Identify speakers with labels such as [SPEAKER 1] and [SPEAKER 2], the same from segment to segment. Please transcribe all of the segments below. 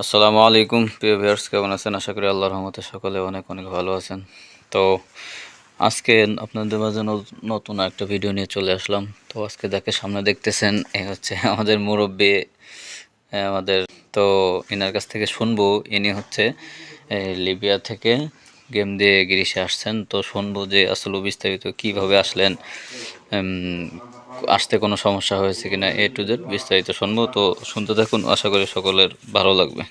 [SPEAKER 1] আসসালামু আলাইকুম, প্রিয় ভিউয়ার্স, কেমন আছেন? আশা করি আল্লাহর রহমতে সকলে অনেক অনেক ভালো আছেন। তো আজকে আপনাদের মাঝে নতুন একটা ভিডিও নিয়ে চলে আসলাম। তো আজকে যাকে সামনে দেখতেছেন, এ হচ্ছে আমাদের মুরব্বী আমাদের, তো এনার কাছ থেকে শুনব, ইনি হচ্ছে লিবিয়া থেকে গেম দিয়ে গিরিশে আসছেন। তো শুনব যে আসলে বিস্তারিত কীভাবে আসলেন আসতে কোনো সমস্যা হয়েছে কিনা এ টু জেড বিস্তারিত শুনব। তো শুনতে থাকুন আশা করি সকলের ভালো লাগবে।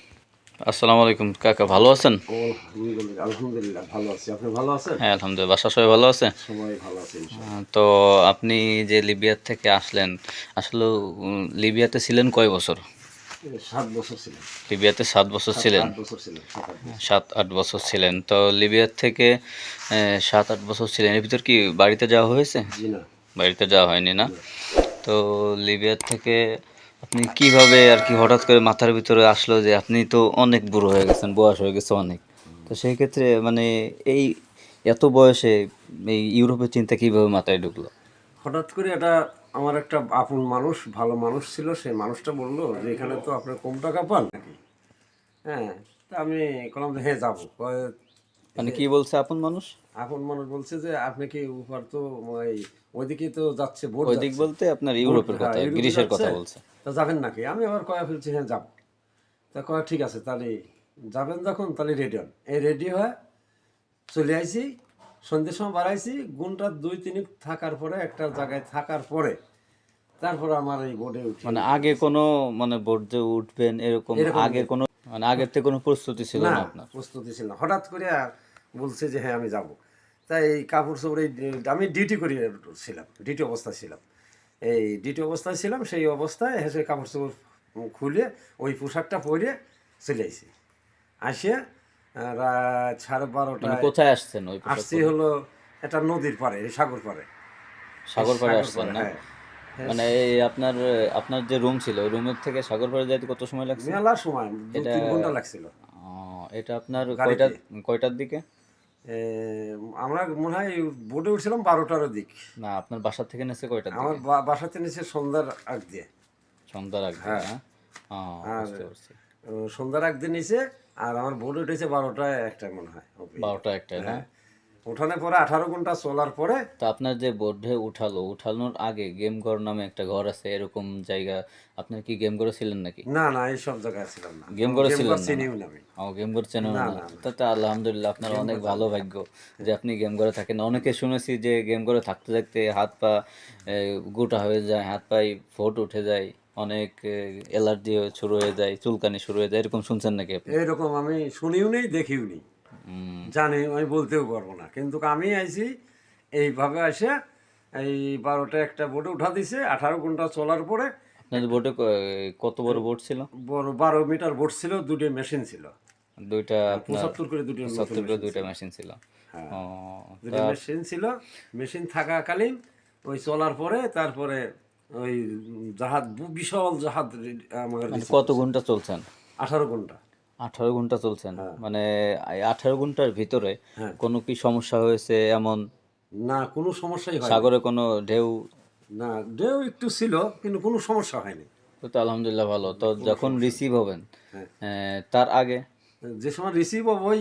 [SPEAKER 1] আসসালামু আলাইকুম কাকা ভালো আছেন?
[SPEAKER 2] আলহামদুলিল্লাহ ভালো আছি। আপনি ভালো আছেন?
[SPEAKER 1] হ্যাঁ আলহামদুলিল্লাহ। বাসা সবাই ভালো আছে?
[SPEAKER 2] সবাই ভালো আছে
[SPEAKER 1] তো আপনি যে লিবিয়া থেকে আসলেন আসলে লিবিয়াতে ছিলেন কয় বছর?
[SPEAKER 2] সাত বছর ছিলেন।
[SPEAKER 1] লিবিয়াতে সাত বছর ছিলেন?
[SPEAKER 2] সাত আট বছর।
[SPEAKER 1] সাত আট বছর ছিলেন। তো লিবিয়ার থেকে সাত আট বছর ছিলেন। এর ভিতর কি বাড়িতে যাওয়া হয়েছে?
[SPEAKER 2] জি না।
[SPEAKER 1] বাড়িতে যাওয়া হয়নি না। তো লিবিয়ার থেকে আপনি কীভাবে আর কি হঠাৎ করে মাথার ভিতরে আসলো যে আপনি তো অনেক বুড়ো হয়ে গেছেন, বয়স হয়ে গেছে অনেক। তো সেই ক্ষেত্রে মানে এই এত বয়সে এই ইউরোপের চিন্তা কীভাবে মাথায় ঢুকলো?
[SPEAKER 2] হঠাৎ করে এটা আমার একটা আপন মানুষ, ভালো মানুষ ছিল, সেই মানুষটা বলল যে, এখানে তো আপনার কম টাকা পান নাকি? হ্যাঁ তা আমি যে হ্যাঁ যাব।
[SPEAKER 1] মানে কি বলছে আপন মানুষ?
[SPEAKER 2] আপন মানুষ বলছে যে আপনি কি উপর তো ওই ওইদিকে তো যাচ্ছে ভোট
[SPEAKER 1] ওই দিক
[SPEAKER 2] যাচ্ছে।
[SPEAKER 1] বলতে আপনার ইউরোপের কথা
[SPEAKER 2] হ্যাঁ,
[SPEAKER 1] গ্রিসের কথা বলছে।
[SPEAKER 2] তা যাবেন নাকি? আমি আবার কয়া ফেলছি হ্যাঁ যাব। তা কয়া ঠিক আছে তাহলে যাবেন যখন তাহলে রেডি হন। এই রেডি হয়ে চলে আইছি সন্ধ্যের সময় বাড়াইছি গুণটা দুই তিন থাকার পরে একটা জায়গায় থাকার পরে তারপরে আমার এই বোর্ডে উঠি।
[SPEAKER 1] মানে আগে কোনো মানে বোর্ডে উঠবেন এরকম আগে কোনো মানে আগের থেকে কোনো প্রস্তুতি ছিল না
[SPEAKER 2] না
[SPEAKER 1] আপনার?
[SPEAKER 2] প্রস্তুতি ছিল না। হঠাৎ করে বলছে যে হ্যাঁ আমি যাব। তাই এই কাপড় চোপড় এই আমি ডিউটি করি ছিলাম ডিউটি অবস্থায় ছিলাম। এই ডিউটি অবস্থায় ছিলাম সেই অবস্থায় হেসে কাপড় চোপড় খুলে ওই পোশাকটা পরে চলে আসি আসে রাত সাড়ে বারোটা
[SPEAKER 1] মানে কোথায় আসছেন ওই
[SPEAKER 2] আসছি হলো একটা নদীর পাড়ে এই সাগর পাড়ে।
[SPEAKER 1] সাগর পাড়ে আসছেন না?
[SPEAKER 2] হ্যাঁ।
[SPEAKER 1] মানে এই আপনার আপনার যে রুম ছিল রুমের থেকে সাগর পাড়ে যাইতে কত সময় লাগছে?
[SPEAKER 2] মেলা সময় তিন ঘণ্টা লাগছিল।
[SPEAKER 1] এটা আপনার। কয়টা কয়টার দিকে?
[SPEAKER 2] আমরা মনে হয় বোটে উঠছিলাম বারোটার দিক।
[SPEAKER 1] না আপনার বাসা থেকে নেছে কয়টা
[SPEAKER 2] আমার বাসা থেকে নিচে সন্ধ্যার আগ দিয়ে।
[SPEAKER 1] সন্ধ্যার আগ
[SPEAKER 2] হ্যাঁ।
[SPEAKER 1] ও,
[SPEAKER 2] সন্ধ্যার আগ দিয়ে নিচে আর আমার বোট উঠেছে বারোটায় একটা মনে হয়
[SPEAKER 1] বারোটা একটা না
[SPEAKER 2] ওঠানোর পরে আঠারো ঘণ্টা চলার পরে
[SPEAKER 1] তো আপনার যে বোর্ডে উঠালো উঠানোর আগে গেম ঘর নামে একটা ঘর আছে এরকম জায়গা আপনার কি গেম ঘরে ছিলেন নাকি?
[SPEAKER 2] না না এই সব জায়গায় ছিলাম না।
[SPEAKER 1] গেম ঘরে ছিলেন
[SPEAKER 2] চিনিও না আমি।
[SPEAKER 1] ও গেম ঘর চেনেন না তাতে আলহামদুলিল্লাহ আপনার অনেক ভালো ভাগ্য যে আপনি গেম ঘরে থাকেন। অনেকে শুনেছি যে গেম ঘরে থাকতে থাকতে হাত পা গোটা হয়ে যায় হাত পায়ে ফোট উঠে যায় অনেক অ্যালার্জি শুরু হয়ে যায় চুলকানি শুরু হয়ে যায় এরকম শুনছেন নাকি আপনি?
[SPEAKER 2] এইরকম আমি শুনিও নেই দেখিও নেই। জানি আমি বলতেও পারব না। কিন্তু আমি আইছি এইভাবে আসে এই বারোটা একটা বোটে উঠা দিছে আঠারো ঘণ্টা চলার পরে
[SPEAKER 1] আপনাদের কত বড় বোট ছিল?
[SPEAKER 2] বড় বারো মিটার বোট ছিল দুটো মেশিন ছিল।
[SPEAKER 1] দুইটা
[SPEAKER 2] পঁচাত্তর করে দুটো
[SPEAKER 1] সত্তর করে দুইটা মেশিন ছিল।
[SPEAKER 2] হ্যাঁ। দুটো মেশিন ছিল মেশিন থাকাকালীন ওই চলার পরে তারপরে ওই জাহাজ বিশাল জাহাজ আমাদের
[SPEAKER 1] মানে কত ঘণ্টা চলছেন?
[SPEAKER 2] আঠারো ঘণ্টা।
[SPEAKER 1] আঠারো ঘণ্টা চলছেন মানে আঠারো ঘণ্টার ভিতরে
[SPEAKER 2] হ্যাঁ।
[SPEAKER 1] কোনো কি সমস্যা হয়েছে এমন?
[SPEAKER 2] না কোনো সমস্যাই হয়
[SPEAKER 1] সাগরে কোনো ঢেউ?
[SPEAKER 2] না ঢেউ একটু ছিল কিন্তু কোনো সমস্যা হয়নি।
[SPEAKER 1] তো তো আলহামদুলিল্লাহ ভালো। তো যখন রিসিভ হবেন
[SPEAKER 2] হ্যাঁ।
[SPEAKER 1] তার আগে?
[SPEAKER 2] যে সময় রিসিভ হব ওই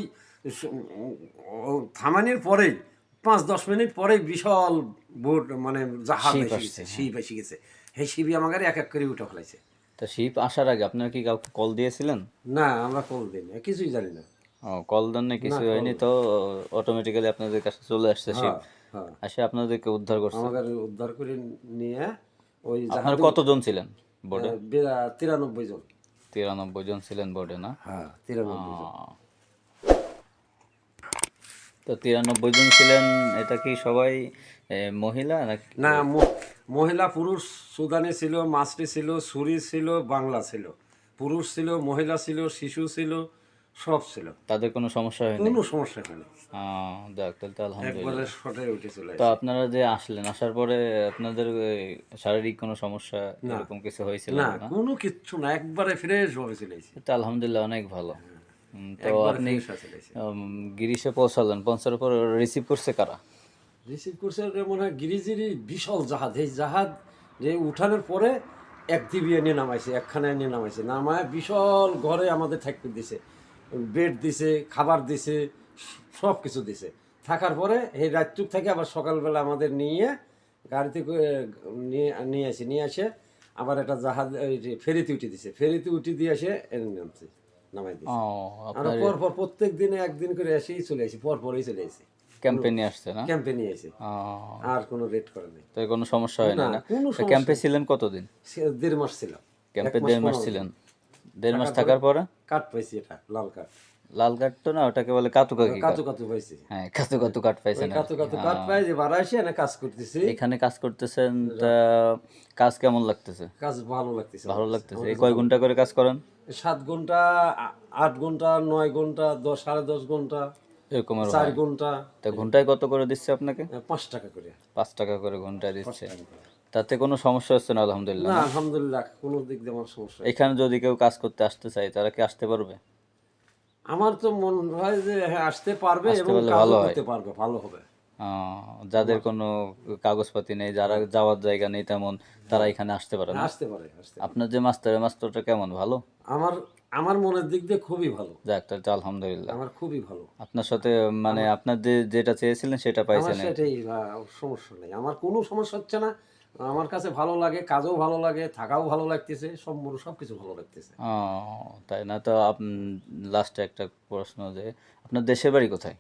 [SPEAKER 2] থামানির পরেই পাঁচ দশ মিনিট পরেই বিশাল বোট মানে জাহাজ
[SPEAKER 1] শিপ
[SPEAKER 2] এসে গেছে সেই শিপই আমাকে এক এক করে উঠে ফেলাইছে।
[SPEAKER 1] তো শিপ আসার আগে আপনারা কি কাউকে কল দিয়েছিলেন?
[SPEAKER 2] না আমরা কল দিই না কিছুই জানি না।
[SPEAKER 1] ও কল দেন না কিছু হয়নি তো অটোমেটিক্যালি আপনাদের কাছে চলে আসছে শিপ
[SPEAKER 2] হ্যাঁ।
[SPEAKER 1] আসে আপনাদেরকে উদ্ধার করছে।
[SPEAKER 2] আমাকে উদ্ধার করে নিয়ে ওই
[SPEAKER 1] আপনার কতজন ছিলেন বোর্ডে
[SPEAKER 2] জাহাজ বিরা- তিরানব্বই জন।
[SPEAKER 1] তিরানব্বই জন ছিলেন বোর্ডে না?
[SPEAKER 2] হ্যাঁ তিরানব্বই জন।
[SPEAKER 1] তো তিরানব্বই জন ছিলেন এটা কি সবাই মহিলা নাকি?
[SPEAKER 2] না মহিলা পুরুষ সুদানি ছিল মাছরি ছিল সুরি ছিল বাংলা ছিল। পুরুষ ছিল মহিলা ছিল শিশু ছিল সব ছিল।
[SPEAKER 1] তাদের কোনো সমস্যা হয়নি?
[SPEAKER 2] কোনো সমস্যা হয়নি।
[SPEAKER 1] যাক তাহলে আলহামদুলিল্লাহ।
[SPEAKER 2] শটে উঠে চলে
[SPEAKER 1] তো আপনারা যে আসলেন আসার পরে আপনাদের শারীরিক কোনো সমস্যা এরকম কিছু হয়েছিল
[SPEAKER 2] না কোনো কিচ্ছু না একবারে ফ্রেশ ভাবে চলে
[SPEAKER 1] তো আলহামদুলিল্লাহ অনেক ভালো। তো আপনি
[SPEAKER 2] হয়ে এসেছি
[SPEAKER 1] উম, গিরিশে পৌঁছালেন পৌঁছার পর রিসিভ করছে কারা?
[SPEAKER 2] রিসিভ করছে মনে হয় গিরিজিরি বিশাল জাহাজ। এই জাহাজ যে উঠানোর পরে এক দিবিয়ে নিয়ে নামাইছে একখানায় নিয়ে নামাইছে। নামায় বিশাল ঘরে আমাদের থাকতে দিছে। বেড দিছে খাবার দিছে সব কিছু দিছে। থাকার পরে এই রাত্রুক থেকে আবার সকালবেলা আমাদের নিয়ে গাড়িতে নিয়ে নিয়ে আসে নিয়ে আসে আবার একটা জাহাজ ফেরিতে উঠে দিছে। ফেরিতে উঠে দিয়ে আসে এনে নামছে নামাই দিছে। আর
[SPEAKER 1] আপনার
[SPEAKER 2] পর পর প্রত্যেক দিনে একদিন করে এসেই চলে আসি পর পরই চলে আসি।
[SPEAKER 1] ক্যাম্পে নিয়ে আসছে না?
[SPEAKER 2] আর কোনো রেট করে নেই।
[SPEAKER 1] তো কোনো সমস্যা হয় না ক্যাম্পে ছিলেন কতদিন?
[SPEAKER 2] দেড় মাস ছিলাম।
[SPEAKER 1] ক্যাম্পে দেড় মাস ছিলেন। দেড় মাস থাকার পরে?
[SPEAKER 2] কাঠ পাইছি এটা লাল কাঠ।
[SPEAKER 1] লাল কাঠ তো না ওটাকে বলে কাতু কাকি
[SPEAKER 2] কাতু কাতু পাইছি।
[SPEAKER 1] হ্যাঁ কাতু কাতু কাঠ পাইছেন
[SPEAKER 2] কাতু কাতু কাঠ পাই যে কাজ করতেছি।
[SPEAKER 1] এখানে কাজ করতেছেন কাজ কেমন লাগতেছে?
[SPEAKER 2] কাজ ভালো লাগতেছে।
[SPEAKER 1] ভালো লাগতেছে। এই কয় ঘণ্টা করে কাজ করেন?
[SPEAKER 2] সাত ঘণ্টা আট ঘণ্টা নয় ঘণ্টা দশ সাড়ে দশ ঘণ্টা।
[SPEAKER 1] এরকম
[SPEAKER 2] চার ঘণ্টা।
[SPEAKER 1] তা ঘন্টায় কত করে দিচ্ছে আপনাকে?
[SPEAKER 2] পাঁচ টাকা করে।
[SPEAKER 1] পাঁচ টাকা করে ঘন্টায় দিচ্ছে। তাতে কোনো সমস্যা হচ্ছে না আলহামদুলিল্লাহ
[SPEAKER 2] না আলহামদুলিল্লাহ কোনো দিক দিয়ে আমার সমস্যা।
[SPEAKER 1] এখানে যদি কেউ কাজ করতে আসতে চায় তারা কি আসতে পারবে?
[SPEAKER 2] আমার তো মনে হয় যে হ্যাঁ আসতে পারবে এবং
[SPEAKER 1] হয়।
[SPEAKER 2] করতে পারবে ভালো হবে।
[SPEAKER 1] যাদের কোনো কাগজপাতি নেই যারা যাওয়ার জায়গা নেই তেমন তারা এখানে আসতে পারে
[SPEAKER 2] আসতে পারে।
[SPEAKER 1] আপনার যে মাস্টার মাস্টারটা কেমন ভালো?
[SPEAKER 2] আমার আমার মনের দিক দিয়ে খুবই ভালো।
[SPEAKER 1] যাক তাহলে তো আলহামদুলিল্লাহ।
[SPEAKER 2] আমার খুবই ভালো।
[SPEAKER 1] আপনার সাথে মানে আপনার যে যেটা চেয়েছিলেন সেটা
[SPEAKER 2] আমার
[SPEAKER 1] পাইছেন।
[SPEAKER 2] সেটাই সমস্যা নেই। আমার কোনো সমস্যা হচ্ছে না। আমার কাছে ভালো লাগে কাজও ভালো লাগে থাকাও ভালো লাগতেছে সব সব কিছু ভালো লাগতেছে।
[SPEAKER 1] তাই না? তো লাস্টে একটা প্রশ্ন যে আপনার দেশের বাড়ি কোথায়?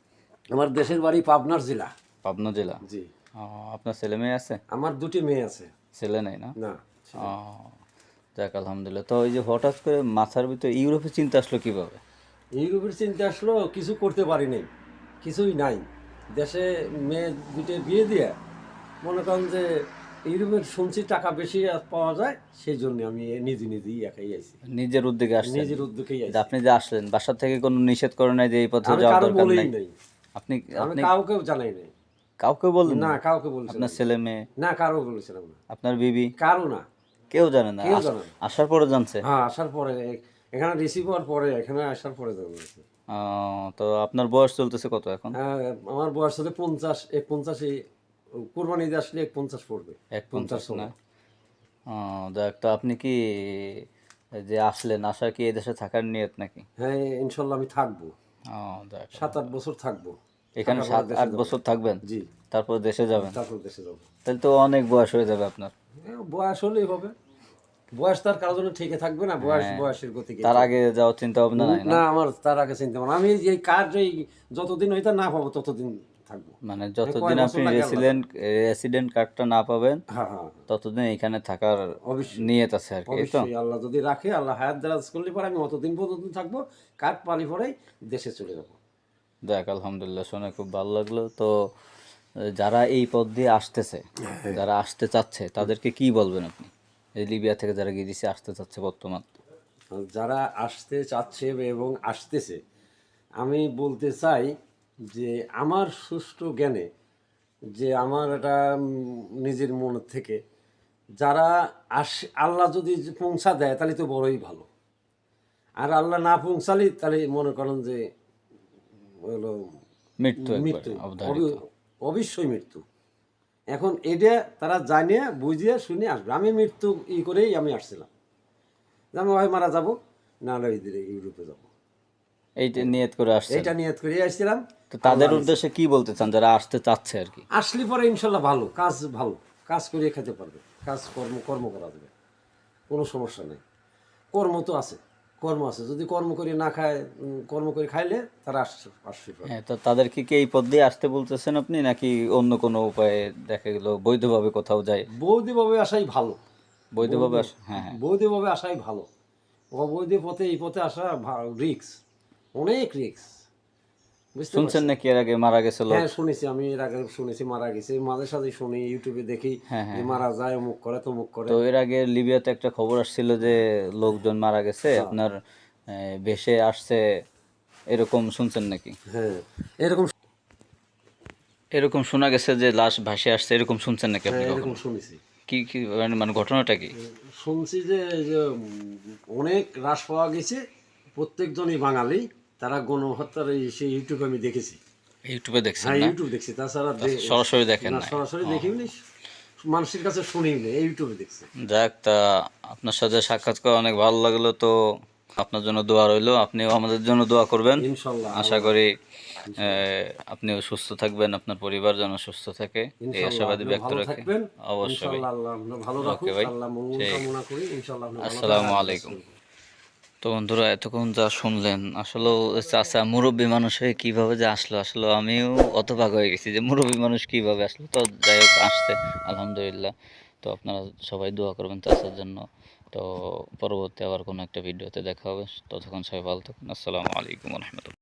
[SPEAKER 2] আমার দেশের বাড়ি পাবনার জেলা।
[SPEAKER 1] পাবনা জেলা?
[SPEAKER 2] জি।
[SPEAKER 1] আপনার ছেলে মেয়ে আছে?
[SPEAKER 2] আমার দুটি মেয়ে আছে।
[SPEAKER 1] ছেলে নেই না?
[SPEAKER 2] না
[SPEAKER 1] যাক আলহামদুলিল্লাহ। তো ওই যে হঠাৎ করে মাথার ভিতরে ইউরোপে চিন্তা আসলো কীভাবে?
[SPEAKER 2] ইউরোপের চিন্তা আসলো কিছু করতে পারি নাই কিছুই নাই। দেশে মেয়ে দুটো বিয়ে দিয়ে মনে করেন যে ইউরোপের শুনছি টাকা বেশি পাওয়া যায় সেই জন্য আমি নিজে নিজেই একাই আইছি।
[SPEAKER 1] নিজের উদ্যোগে আসছেন?
[SPEAKER 2] নিজের উদ্যোগেই আইছি।
[SPEAKER 1] যে আপনি যে আসলেন বাসা থেকে কোনো নিষেধ করে নাই যে এই পথে যাওয়ার দরকার নাই? আপনি আপনি
[SPEAKER 2] কাউকে জানাই নাই।
[SPEAKER 1] কাউকে বললেন
[SPEAKER 2] না কাউকে বলছিলাম
[SPEAKER 1] আপনার ছেলে মেয়ে?
[SPEAKER 2] না কারও বলেছিলাম না।
[SPEAKER 1] আপনার বিবি?
[SPEAKER 2] কারও না।
[SPEAKER 1] কেউ জানে না।
[SPEAKER 2] কেউ জানে না।
[SPEAKER 1] আসার পরে জানছে।
[SPEAKER 2] হ্যাঁ আসার পরে এখানে রিসিভ হওয়ার পরে এখানে আসার পরে জানা গেছে।
[SPEAKER 1] ও, তো আপনার বয়স চলতেছে কত এখন?
[SPEAKER 2] হ্যাঁ, আমার বয়স হলে পঞ্চাশ এক পঞ্চাশে কোরবানি ঈদে আসলে এক পঞ্চাশ পড়বে।
[SPEAKER 1] এক পঞ্চাশ না? দেখ তো আপনি কি যে আসলেন আসার কি এদেশে থাকার নিয়ত নাকি?
[SPEAKER 2] হ্যাঁ ইনশাল্লাহ আমি থাকব। সাত আট বছর থাকব।
[SPEAKER 1] এখানে সাত
[SPEAKER 2] দেশে
[SPEAKER 1] আট। বছর থাকবেন?
[SPEAKER 2] জি।
[SPEAKER 1] তারপর দেশে যাবেন?
[SPEAKER 2] তারপর দেশে যাব।
[SPEAKER 1] তাহলে তো অনেক বয়স হয়ে যাবে আপনার।
[SPEAKER 2] বয়স হলেই হবে। বয়স তার কারোর জন্য ঠিকই থাকবে না বয়স বয়সের গতিকে
[SPEAKER 1] তার আগে যাওয়ার চিন্তা ভাবনা নাই না?
[SPEAKER 2] আমার তার আগে চিন্তা ভাবনা। আমি এই কাজ এই যতদিন হইতে না পাবো ততদিন থাকব।
[SPEAKER 1] মানে যতদিন আপনি রেসিডেন্ট রেসিডেন্ট কার্ডটা না পাবেন
[SPEAKER 2] হ্যাঁ হ্যাঁ।
[SPEAKER 1] ততদিন এখানে থাকার নিয়ত আছে আর কি তো?
[SPEAKER 2] আল্লাহ যদি রাখে আল্লাহ হায়াত দারাজ করলে পরে আমি অতদিন পর্যন্ত থাকব পানি পরেই দেশে চলে যাব।
[SPEAKER 1] দেখ আলহামদুলিল্লাহ শুনে খুব ভালো লাগল। তো যারা এই পথ দিয়ে আসতেছে যারা আসতে চাচ্ছে তাদেরকে কি বলবেন আপনি? এই লিবিয়া থেকে যারা গিয়ে আসতে চাচ্ছে বর্তমান?
[SPEAKER 2] যারা আসতে চাচ্ছে এবং আসতেছে আমি বলতে চাই যে আমার সুষ্ঠু জ্ঞানে যে আমার এটা নিজের মন থেকে যারা আস আল্লাহ যদি পৌঁছা দেয় তাহলে তো বড়ই ভালো। আর আল্লাহ না পৌঁছালি তাহলে মনে করেন যে হলো
[SPEAKER 1] মৃত্যু
[SPEAKER 2] মৃত্যু। অবশ্যই মৃত্যু। এখন এটা তারা জানিয়ে বুঝিয়ে শুনে আসবে। আমি মৃত্যু ই করেই আমি আসছিলাম। যে আমি হয় মারা যাব না হলে ওই ইউরোপে যাব।
[SPEAKER 1] এইটা নিয়ত করে আসছে
[SPEAKER 2] এইটা নিয়ত করে আসছিলাম।
[SPEAKER 1] তো তাদের উদ্দেশ্যে কি বলতে চান যারা আসতে চাচ্ছে আর কি?
[SPEAKER 2] আসলে পরে ইনশাল্লাহ ভালো কাজ ভালো। কাজ করিয়ে খেতে পারবে। কাজ কর্ম কর্ম করা যাবে। কোনো সমস্যা নেই। কর্ম তো আছে। কর্ম আছে। যদি কর্ম করে না খায় কর্ম করে খাইলে তারা আসছে আসবে
[SPEAKER 1] হ্যাঁ তো তাদেরকে কি এই পদ দিয়ে আসতে বলতেছেন আপনি নাকি অন্য কোনো উপায়ে দেখা গেল বৈধভাবে কোথাও যায়?
[SPEAKER 2] বৈধভাবে আসাই ভালো।
[SPEAKER 1] বৈধভাবে আস হ্যাঁ হ্যাঁ।
[SPEAKER 2] বৈধভাবে আসাই ভালো। অবৈধ পথে এই পথে আসা রিক্স অনেক রিক্স
[SPEAKER 1] শুনছেন নাকি এর আগে মারা গেছে
[SPEAKER 2] হ্যাঁ শুনেছি আমি এর আগে শুনেছি মারা গেছে। মাঝে সাথে শুনি ইউটিউবে দেখি
[SPEAKER 1] হ্যাঁ,
[SPEAKER 2] যে মারা যায় করে করে।
[SPEAKER 1] তো এর আগে লিবিয়াতে একটা খবর আসছিল যে লোকজন মারা গেছে আপনার ভেসে আসছে এরকম শুনছেন নাকি?
[SPEAKER 2] হ্যাঁ এরকম
[SPEAKER 1] এরকম শোনা গেছে যে লাশ ভাসে আসছে এরকম শুনছেন নাকি আপনি
[SPEAKER 2] হ্যাঁ, এরকম শুনেছি।
[SPEAKER 1] কি কি মানে- মানে ঘটনাটা কি?
[SPEAKER 2] শুনছি যে যে, অনেক হ্রাস পাওয়া গেছে প্রত্যেকজনই বাঙালি। তারা গণহত্যার এই সেই ইউটিউবে আমি দেখেছি।
[SPEAKER 1] ইউটিউবে দেখছেন
[SPEAKER 2] হ্যাঁ ইউটিউব দেখছি তাছাড়া
[SPEAKER 1] সরাসরি দেখেন
[SPEAKER 2] না সরাসরি দেখিনি মানুষের কাছে শুনি না ইউটিউবে দেখছি।
[SPEAKER 1] যাক তা আপনার সাথে সাক্ষাৎ করে অনেক ভালো লাগল তো আপনার জন্য দোয়া রইল আপনিও আমাদের জন্য দোয়া করবেন।
[SPEAKER 2] ইনশাল্লাহ
[SPEAKER 1] আশা করি আপনিও সুস্থ থাকবেন আপনার পরিবার যেন সুস্থ থাকে এই আশাবাদী ব্যক্ত রাখে। অবশ্যই।
[SPEAKER 2] আল্লাহ ভালো
[SPEAKER 1] ভাই।
[SPEAKER 2] আল্লাহ মঙ্গল কামনা করি ভালো
[SPEAKER 1] আসসালামু আলাইকুম। তো বন্ধুরা, এতক্ষণ যা শুনলেন, আসলে চাচা মুরব্বী মানুষ হয়ে কীভাবে যে আসলো, আসলে আমিও অতভাগ হয়ে গেছি যে মুরব্বী মানুষ কীভাবে আসলো। তো যাই হোক, আসছে, আলহামদুলিল্লাহ। তো আপনারা সবাই দোয়া করবেন চাচার জন্য। তো পরবর্তী আবার কোনো একটা ভিডিওতে দেখা হবে। ততক্ষণ সবাই ভালো থাকুন। আসসালামু আলাইকুম রহমতুল্লাহ।